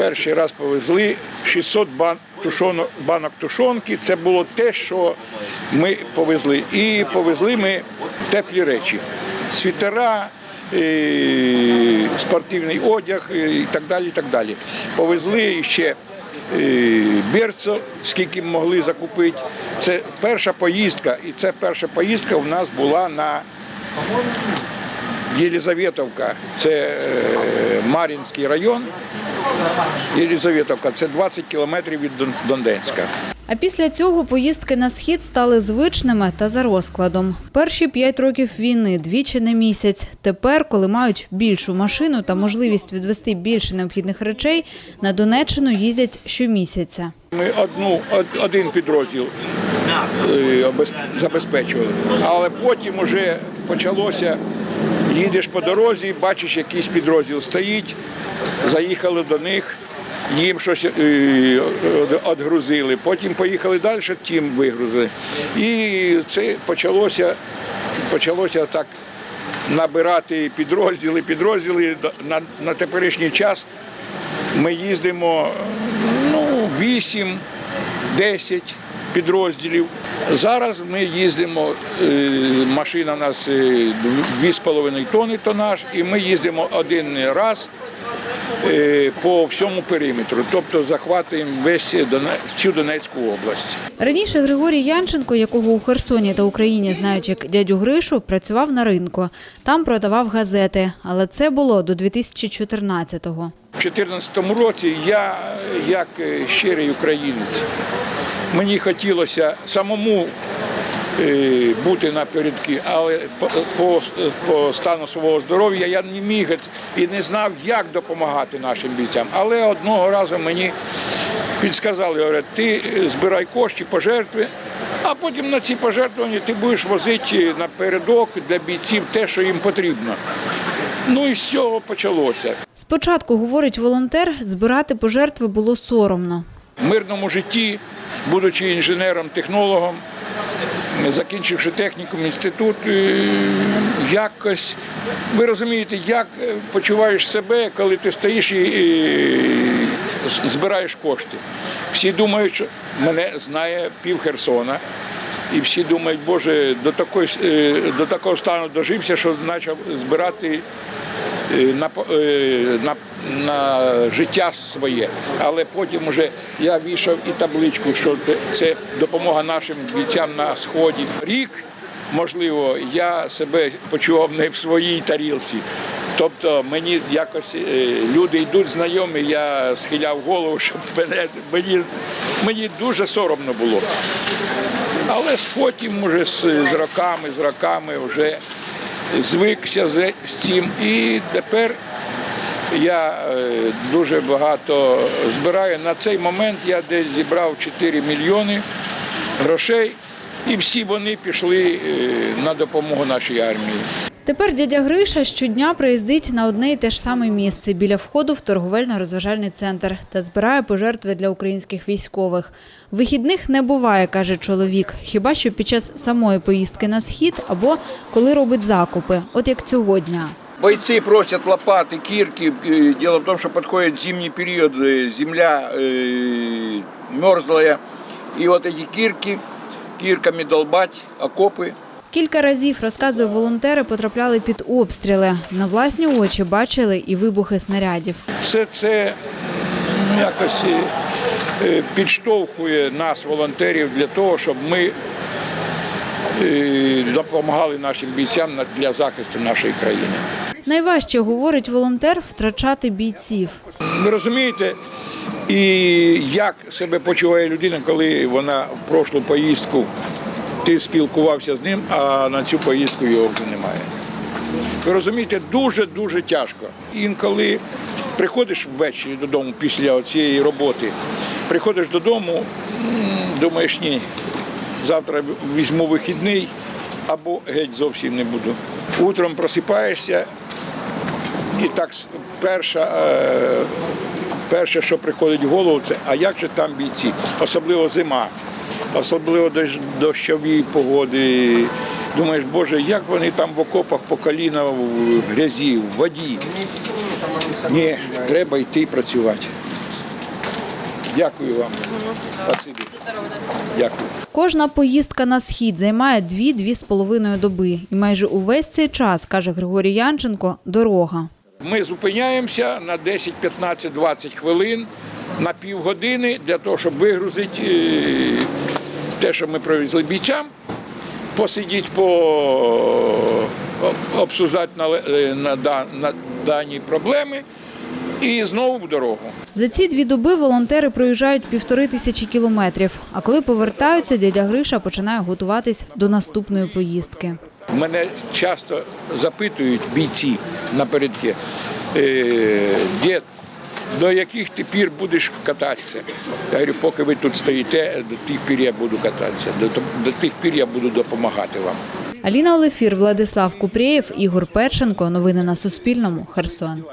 перший раз повезли 600 бан, тушоно, банок тушонки. Це було те, що ми повезли. І повезли ми теплі речі. Світера, е, спортивний одяг і так далі. І так далі. Повезли ще берцо, скільки могли закупити. Це перша поїздка, і це перша поїздка у нас була на Єлизаветовка, це е, Мар'їнський район. Єлизаветовка це 20 кілометрів від Дон- Донденська. А після цього поїздки на схід стали звичними та за розкладом. Перші п'ять років війни двічі на місяць. Тепер, коли мають більшу машину та можливість відвести більше необхідних речей, на Донеччину їздять щомісяця. Ми одну, од- один підрозділ е, забезпечували, але потім вже почалося. Їдеш по дорозі, бачиш, якийсь підрозділ стоїть, заїхали до них, їм щось е, відгрузили, потім поїхали далі, тим вигрузили. І це почалося, почалося так набирати підрозділи, підрозділи. На, на теперішній час ми їздимо ну, 8, 10 підрозділів. Зараз ми їздимо, е, машина у нас е, 2,5 тонни тонаж, і ми їздимо один раз е, по всьому периметру, тобто захватуємо весь всю Донецьку область. Раніше Григорій Янченко, якого у Херсоні та Україні знають як дядю Гришу, працював на ринку. Там продавав газети, але це було до 2014-го. У 2014 році я, як е, щирий українець, мені хотілося самому е, бути напередки, але по, по, по стану свого здоров'я я не міг і не знав, як допомагати нашим бійцям. Але одного разу мені підсказали, говорять, ти збирай кошти, пожертви, а потім на ці пожертвування ти будеш возити напередок для бійців те, що їм потрібно. Ну і з цього почалося. Спочатку, говорить волонтер, збирати пожертви було соромно. В мирному житті, будучи інженером, технологом, закінчивши технікум, інститут, е, якось ви розумієте, як е, почуваєш себе, коли ти стоїш і, збираєш кошти. Всі думають, що мене знає пів Херсона. І всі думають, Боже, до, такої, е, до такого стану дожився, що почав збирати на, е, на, на життя своє. Але потім вже я вішав і табличку, що це, допомога нашим бійцям на сході. Рік, можливо, я себе почував не в своїй тарілці. Тобто мені якось е, люди йдуть знайомі, я схиляв голову, щоб мене мені, мені дуже соромно було. Але потім вже з, з роками, з роками вже звикся з, цим. І тепер я е, дуже багато збираю. На цей момент я десь зібрав 4 мільйони грошей, і всі вони пішли е, на допомогу нашій армії. Тепер дядя Гриша щодня приїздить на одне і те ж саме місце біля входу в торговельно-розважальний центр та збирає пожертви для українських військових. Вихідних не буває, каже чоловік, хіба що під час самої поїздки на схід або коли робить закупи, от як цього дня. Бойцы просят лопаты, кирки. Э, Дело в том, что подходит зимний период, э, земля э, мерзлая. И вот эти кирки, кирками долбать окопы. Кілька разів, розказує волонтери, потрапляли під обстріли. На власні очі бачили і вибухи снарядів. Все це якось е, е, підштовхує нас, волонтерів, для того, щоб ми е, допомагали нашим бійцям для захисту нашої країни. Найважче, говорить волонтер, втрачати бійців. Ви розумієте, і як себе почуває людина, коли вона в прошлу поїздку ти спілкувався з ним, а на цю поїздку його вже немає. Ви розумієте, дуже-дуже тяжко. Інколи приходиш ввечері додому після цієї роботи, приходиш додому, думаєш, ні, завтра візьму вихідний або геть зовсім не буду. Утром просипаєшся, і так перша, е, перше, що приходить в голову, це а як же там бійці? Особливо зима, особливо дощові погоди. Думаєш, Боже, як вони там в окопах по коліна в грязі, в воді. Ні, треба йти працювати. Дякую вам. Дякую. Кожна поїздка на схід займає 2-2,5 доби. І майже увесь цей час, каже Григорій Янченко, дорога. Ми зупиняємося на 10, 15, 20 хвилин на півгодини для того, щоб вигрузити е, те, що ми привезли бійцям, посидіти, по обсуждати на, е, на, на дані проблеми і знову в дорогу. За ці дві доби волонтери проїжджають півтори тисячі кілометрів. А коли повертаються, дядя Гриша починає готуватись до наступної поїздки. Мене часто запитують бійці напередки, е, дід, до яких ти пір будеш кататися? Я говорю, поки ви тут стоїте, до тих пір я буду кататися, до, тих пір я буду допомагати вам. Аліна Олефір, Владислав Купрієв, Ігор Першенко. Новини на Суспільному. Херсон.